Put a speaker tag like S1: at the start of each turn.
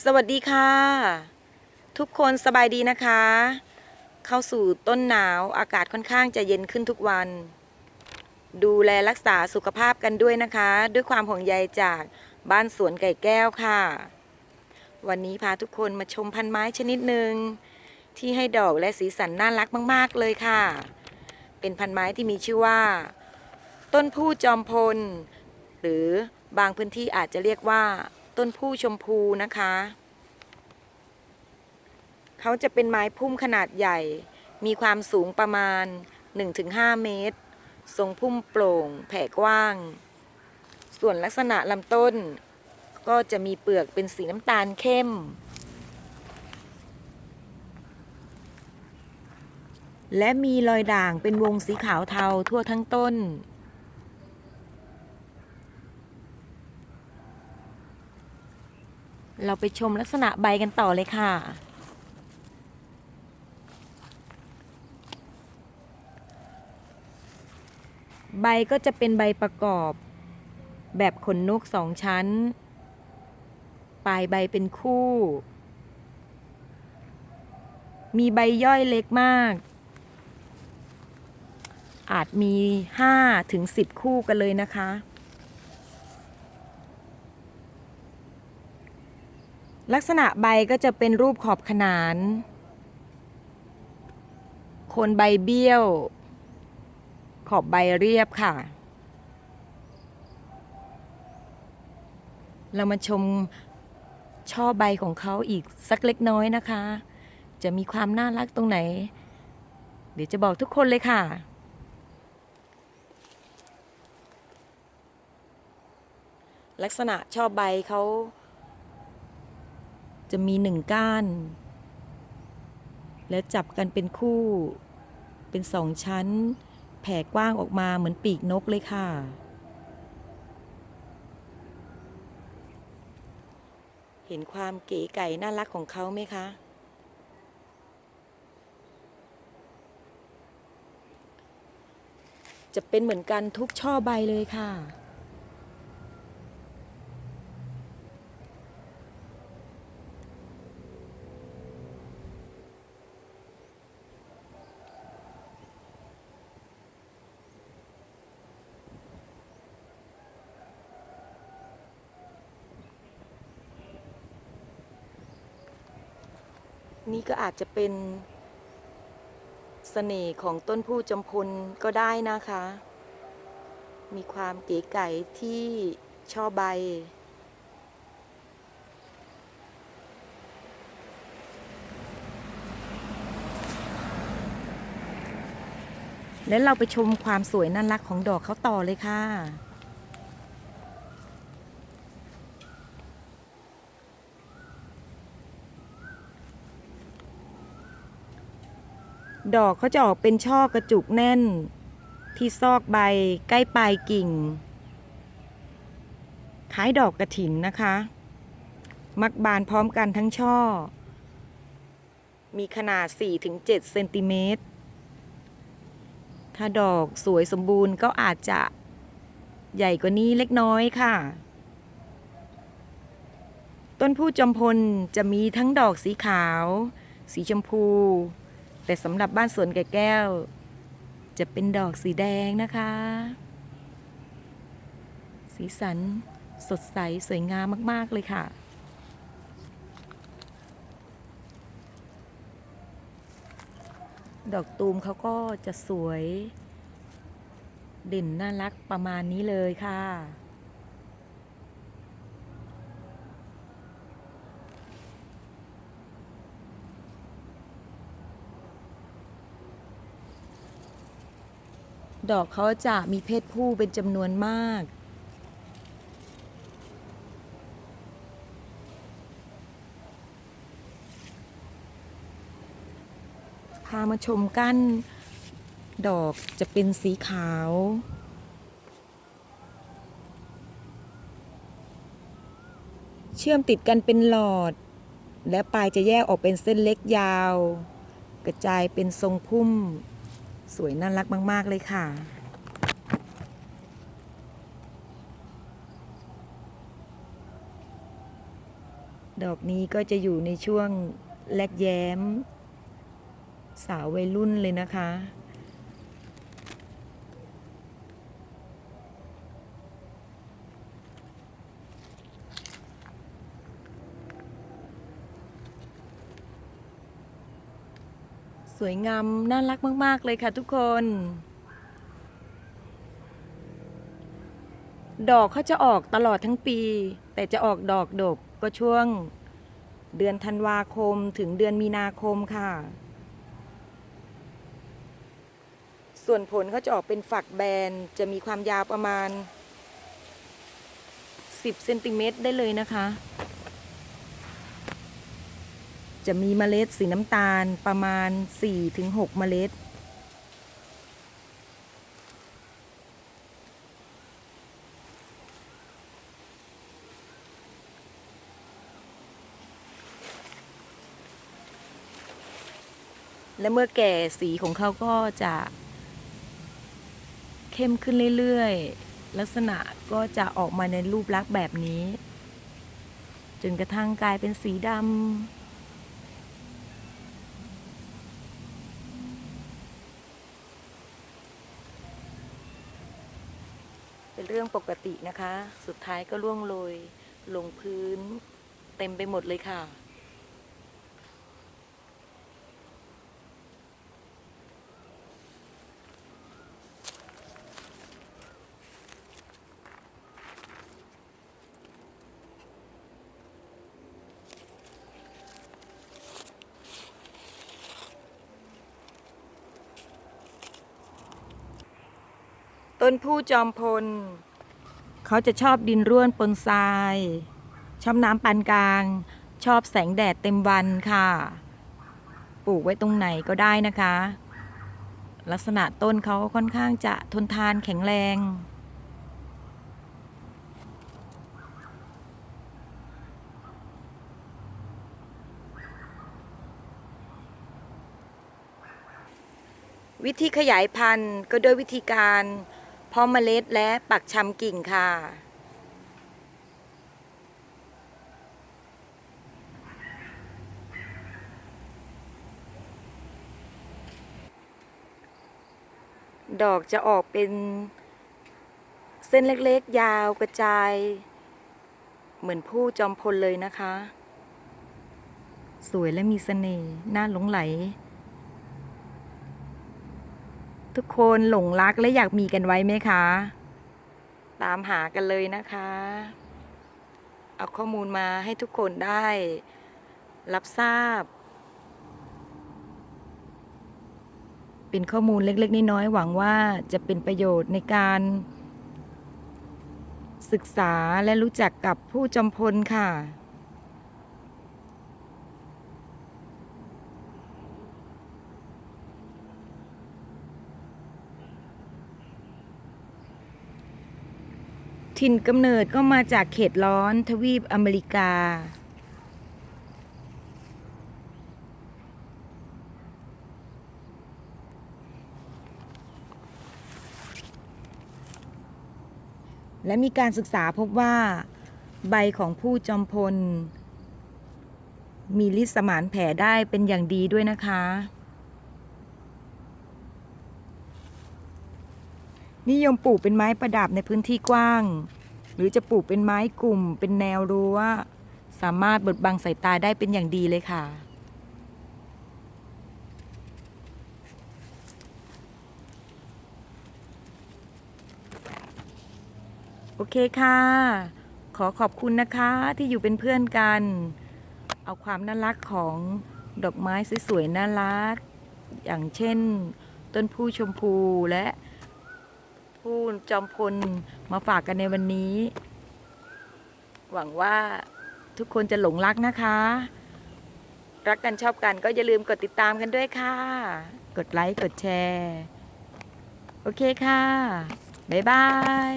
S1: สวัสดีค่ะ ทุกคนสบายดีนะคะ เข้าสู่ต้นหนาวอากาศค่อนข้างจะเย็นขึ้นทุกวัน ดูแลรักษาสุขภาพกันด้วยนะคะ ด้วยความห่วงใยจากบ้านสวนไก่แก้วค่ะ วันนี้พาทุกคนมาชมพันไม้ชนิดหนึ่งที่ให้ดอกและสีสันน่ารักมาก ๆ เลยค่ะ เป็นพันไม้ที่มีชื่อว่า ต้นผู้จอมพล หรือบางพื้นที่อาจจะเรียกว่า ต้นผู้ชมพูนะคะ เขาจะเป็นไม้พุ่มขนาดใหญ่ มีความสูงประมาณ 1-5 เมตร ทรงพุ่มโปร่ง แผ่กว้าง ส่วนลักษณะลำต้น ก็จะมีเปลือกเป็นสีน้ำตาลเข้ม และมีรอยด่างเป็นวงสีขาวเทาทั่วทั้งต้น เราไปชมลักษณะใบกันต่อเลยค่ะ ใบก็จะเป็นใบประกอบ แบบขนนกสองชั้น ปลายใบเป็นคู่ มีใบย่อยเล็กมาก อาจมี5ถึง10 คู่กันเลยนะคะ ลักษณะใบก็จะเป็นรูปขอบขนาน โคนใบเบี้ยว ขอบใบเรียบค่ะ เรามาชมช่อใบของเขาอีกสักเล็กน้อยนะคะ จะมีความน่ารักตรงไหน เดี๋ยวจะบอกทุกคนเลยค่ะลักษณะช่อใบเขา จะมีหนึ่งก้าน แล้วจับกันเป็นคู่ เป็นสองชั้น แผ่กว้างออกมาเหมือนปีกนกเลยค่ะ เห็นความเก๋ไก่น่ารักของเขาไหมคะ จะเป็นเหมือนกันทุกช่อใบเลยค่ะ นี่ก็อาจจะเป็นเสน่ห์ของต้นผู้จำพลก็ได้นะคะ มีความเก๋ไก๋ที่ช่อใบ และเราไปชมความสวยน่ารักของดอกเขาต่อเลยค่ะ ดอกเขาจะออกเป็นช่อกระจุกแน่น ที่ซอกใบใกล้ปลายกิ่ง คล้ายดอกกระถินนะคะ มักบานพร้อมกันทั้งช่อ มีขนาด 4-7 เซนติเมตร ถ้าดอกสวยสมบูรณ์ก็อาจจะใหญ่กว่านี้เล็กน้อยค่ะ ต้นผู้จอมพลจะมีทั้งดอกสีขาว สีชมพู แต่สำหรับบ้านสวนแก่แก้ว จะเป็นดอกสีแดงนะคะ สีสันสดใสสวยงามมาก ๆ เลยค่ะ ดอกตูมเขาก็จะสวย เด่นน่ารักประมาณนี้เลยค่ะ ดอกเขาจะมีเพศผู้เป็นจำนวนมาก พามาชมกันดอกจะเป็นสีขาวเชื่อมติดกันเป็นหลอด และปลายจะแยกออกเป็นเส้นเล็กยาว กระจายเป็นทรงพุ่ม สวยน่ารักมาก ๆ เลยค่ะดดอกนี้ก็จะอยู่ในช่วงแลกแย้ม สาววัยรุ่นเลยนะคะ วยงาม น่ารักมาก ๆ เลยค่ะทุกคน ดอกเขาจะออกตลอดทั้งปี แต่จะออกดอกดกก็ช่วง เดือนธันวาคมถึงเดือนมีนาคมค่ะ ส่วนผลเขาจะออกเป็นฝักแบน จะมีความยาวประมาณ 10เซนติเมตรได้เลยนะคะ จะมีเมล็ดสีน้ำตาลประมาณ 4-6 เมล็ด และเมื่อแก่สีของเขาก็จะเข้มขึ้นเรื่อยๆ ลักษณะก็จะออกมาในรูปลักษณ์แบบนี้ จนกระทั่งกลายเป็นสีดำ เป็นเรื่องปกตินะคะ สุดท้ายก็ล่วงโรยลงพื้น เต็มไปหมดเลยค่ะ ต้นผู้จอมพล เขาจะชอบดินร่วนปนทราย ชอบน้ำปานกลาง ชอบแสงแดดเต็มวันค่ะ ปลูกไว้ตรงไหนก็ได้นะคะ ลักษณะต้นเขาค่อนข้างจะทนทานแข็งแรงวิธีขยายพันธุ์ก็โดยวิธีการ เพาะเมล็ดและปักชำกิ่งค่ะ ดอกจะออกเป็นเส้นเล็กๆ ยาวกระจาย เหมือนผู้จอมพลเลยนะคะ สวยและมีเสน่ห์น่าหลงไหล ทุกคนหลงรักและอยากมีกันไว้ไหมคะ ตามหากันเลยนะคะ เอาข้อมูลมาให้ทุกคนได้ รับทราบ เป็นข้อมูลเล็กๆน้อยๆหวังว่าจะเป็นประโยชน์ในการ ศึกษาและรู้จักกับผู้จำพลค่ะ ถิ่นกำเนิดก็มาจากเขตร้อนทวีปอเมริกา และมีการศึกษาพบว่า ใบของผู้จอมพล มีฤทธิ์สมานแผลได้เป็นอย่างดีด้วยนะคะ นิยมปลูกเป็นไม้ประดับในพื้นที่กว้าง หรือจะปลูกเป็นไม้กลุ่ม เป็นแนวรั้ว สามารถบดบังสายตาได้เป็นอย่างดีเลยค่ะ โอเคค่ะ ขอขอบคุณนะคะที่อยู่เป็นเพื่อนกัน เอาความน่ารักของดอกไม้สวยๆน่ารัก อย่างเช่น ต้นผู้ชมพูและ ผู้จอมพลมาฝากกันในวันนี้ หวังว่าทุกคนจะหลงรักนะคะ รักกันชอบกันก็อย่าลืมกดติดตามกันด้วยค่ะ กดไลค์กดแชร์ โอเคค่ะ บ๊ายบาย